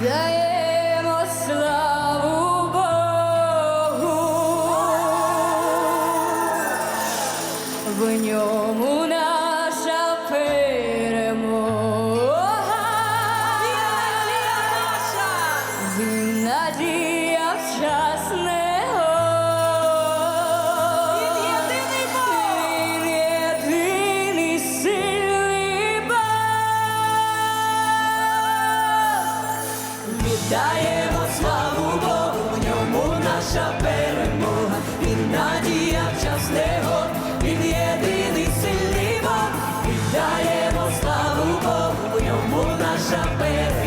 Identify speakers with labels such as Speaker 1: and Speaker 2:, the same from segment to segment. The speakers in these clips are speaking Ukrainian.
Speaker 1: віддаємо славу Богу, в ньому нас.
Speaker 2: Даємо славу Богу, в ньому наша перемога, він надія вчасного, він єдиний сильний Бог, віддаємо славу Богу, в ньому наша перемога.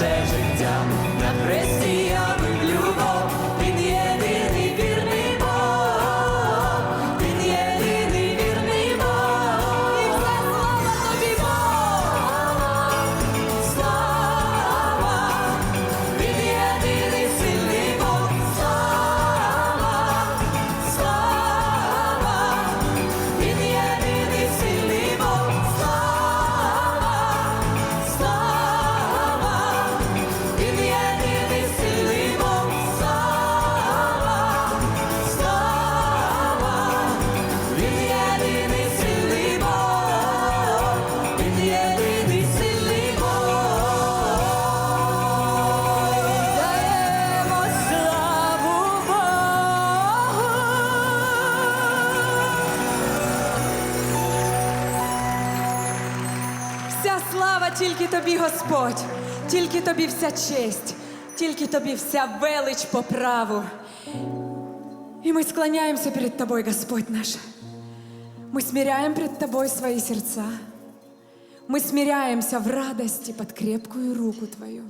Speaker 2: наше життя на хресті. Слава
Speaker 3: тільки тобі, Господь, тільки тобі вся честь, тільки тобі вся велич по праву. І ми склоняємося перед Тобою, Господь наш. Ми сміряємо перед Тобою свої серця. Ми сміряємося в радості під крепкою руку Твою.